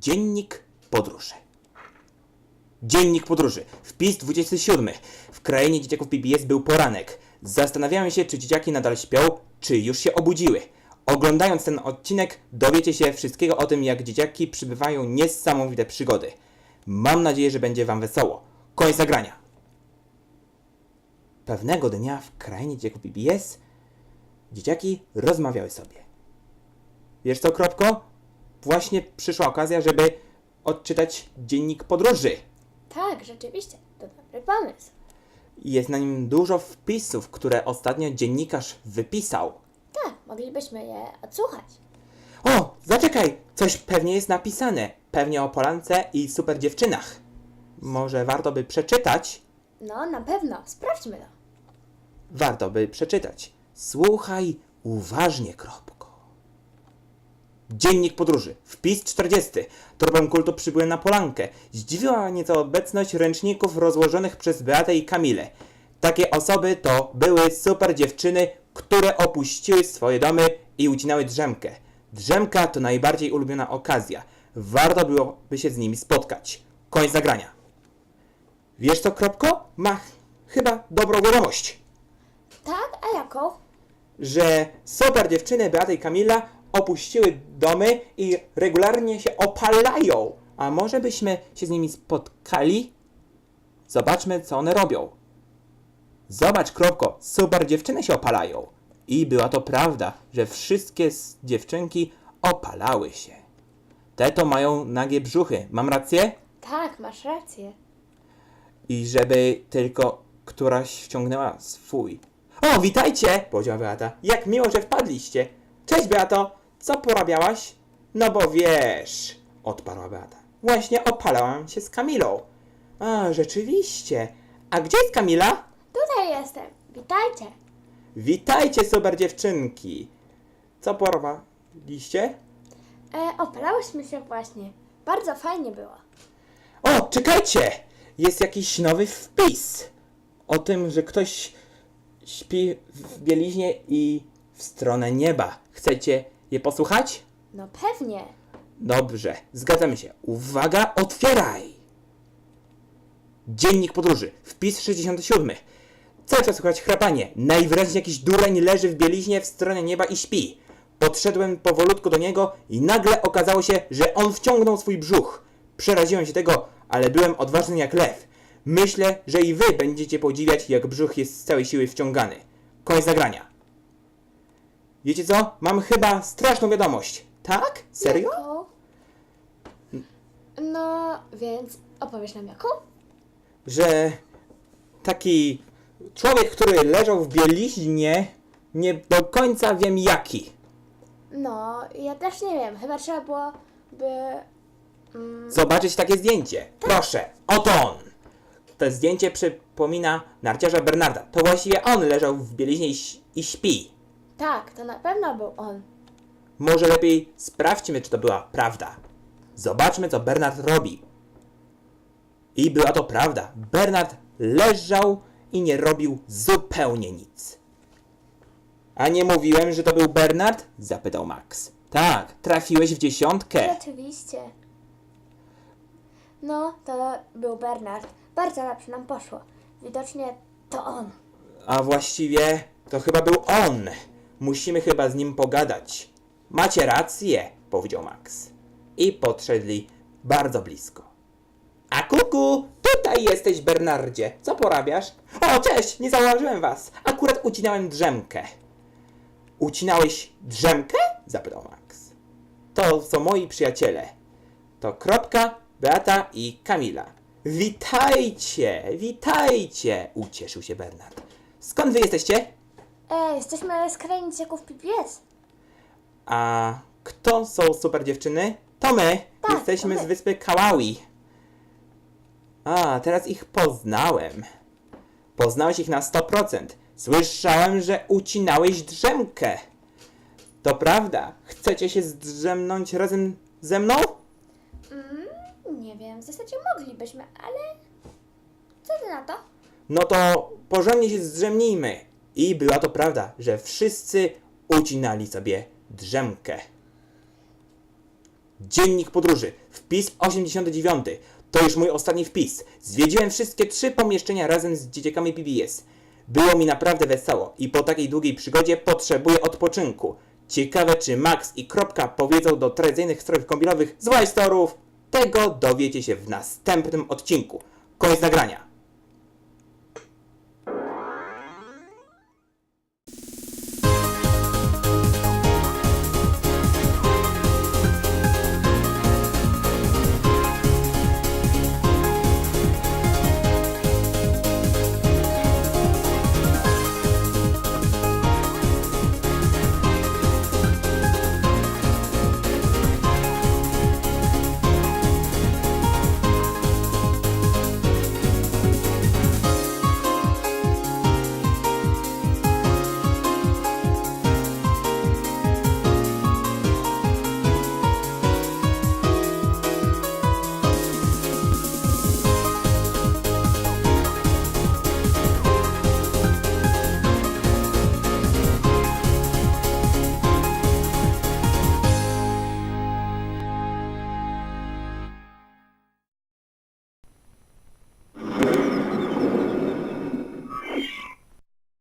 Dziennik podróży. Dziennik podróży. Wpis 27. W krainie dzieciaków PBS był poranek. Zastanawiałem się, czy dzieciaki nadal śpią, czy już się obudziły. Oglądając ten odcinek, dowiecie się wszystkiego o tym, jak dzieciaki przybywają niesamowite przygody. Mam nadzieję, że będzie Wam wesoło. Koniec nagrania. Pewnego dnia w krainie dzieciaków PBS dzieciaki rozmawiały sobie. Wiesz co, Kropko? Właśnie przyszła okazja, żeby odczytać dziennik podróży. Tak, rzeczywiście, to dobry pomysł. Jest na nim dużo wpisów, które ostatnio dziennikarz wypisał. Tak, moglibyśmy je odsłuchać. O, zaczekaj! Coś pewnie jest napisane. Pewnie o Polance i super dziewczynach. Może warto by przeczytać? No, na pewno, sprawdźmy to. Warto by przeczytać. Słuchaj uważnie, Kropko. Dziennik podróży. Wpis 40. Tropem kultu przybyłem na Polankę. Zdziwiła nieco obecność ręczników rozłożonych przez Beatę i Kamilę. Takie osoby to były super dziewczyny, które opuściły swoje domy i ucinały drzemkę. Drzemka to najbardziej ulubiona okazja. Warto byłoby się z nimi spotkać. Koniec nagrania. Wiesz co, Kropko? Ma chyba dobrą wiadomość Tak, a jaką? że super dziewczyny Beata i Kamila opuściły domy i regularnie się opalają. A może byśmy się z nimi spotkali? Zobaczmy, co one robią. Zobacz, Kropko, super dziewczyny się opalają. I była to prawda, że wszystkie dziewczynki opalały się. Te to mają nagie brzuchy. Mam rację? Tak, masz rację. I żeby tylko któraś wciągnęła swój. O, witajcie! powiedziała Beata. Jak miło, że wpadliście. Cześć, Beato! Co porabiałaś? No bo wiesz, odparła Beata. Właśnie opalałam się z Kamilą. A, rzeczywiście. A gdzie jest Kamila? Tutaj jestem. Witajcie. Witajcie, super dziewczynki. Co porwaliście? E, opalałyśmy się właśnie. Bardzo fajnie było. O, czekajcie! Jest jakiś nowy wpis o tym, że ktoś śpi w bieliźnie i w stronę nieba. Chcecie je posłuchać? No pewnie. Dobrze, zgadzamy się. Uwaga, otwieraj! Dziennik podróży, wpis 67. Cały czas słychać chrapanie. Najwyraźniej jakiś dureń leży w bieliźnie w stronę nieba i śpi. Podszedłem powolutku do niego i nagle okazało się, że on wciągnął swój brzuch. Przeraziłem się tego, ale byłem odważny jak lew. Myślę, że i wy będziecie podziwiać, jak brzuch jest z całej siły wciągany. Koniec nagrania. Wiecie co? Mam chyba straszną wiadomość. Tak? Serio? Jaką? No, więc opowiesz nam jaką? że taki człowiek, który leżał w bieliźnie, nie do końca wiem jaki. No, ja też nie wiem. Chyba trzeba było by... Mm, Zobaczyć takie zdjęcie. Proszę, oto on. To zdjęcie przypomina narciarza Bernarda. To właściwie on leżał w bieliźnie i, ś- i śpi. Tak, to na pewno był on. Może lepiej sprawdźmy, czy to była prawda. Zobaczmy, co Bernard robi. I była to prawda. Bernard leżał i nie robił zupełnie nic. A nie mówiłem, że to był Bernard? Zapytał Max. Tak, trafiłeś w dziesiątkę. Rzeczywiście. No, to był Bernard. Bardzo dobrze nam poszło. Widocznie to on. A właściwie to chyba był on. Musimy chyba z nim pogadać. Macie rację, powiedział Max. I podszedli bardzo blisko. A kuku, tutaj jesteś, Bernardzie. Co porabiasz? O, cześć, nie zauważyłem was. Akurat ucinałem drzemkę. Ucinałeś drzemkę? zapytał Max. To są moi przyjaciele. To Kropka, Beata i Kamila. Witajcie, witajcie, ucieszył się Bernard. Skąd wy jesteście? E, jesteśmy z krainy dzieciaków PPS. A kto są super dziewczyny? To my. Tak, Jesteśmy to my. z wyspy Kaławi. A, teraz ich poznałem. Poznałeś ich na 100%. Słyszałem, że ucinałeś drzemkę. To prawda. Chcecie się zdrzemnąć razem ze mną? Mm, nie wiem, w zasadzie moglibyśmy, ale... Co ty na to? No to porządnie się zdrzemnijmy. I była to prawda, że wszyscy ucinali sobie drzemkę. Dziennik podróży. Wpis 89. To już mój ostatni wpis. Zwiedziłem wszystkie trzy pomieszczenia razem z dzieciakami PBS. Było mi naprawdę wesoło i po takiej długiej przygodzie potrzebuję odpoczynku. Ciekawe, czy Max i Kropka powiedzą do tradycyjnych strojów kąpielowych z Storów. Tego dowiecie się w następnym odcinku. Koniec nagrania.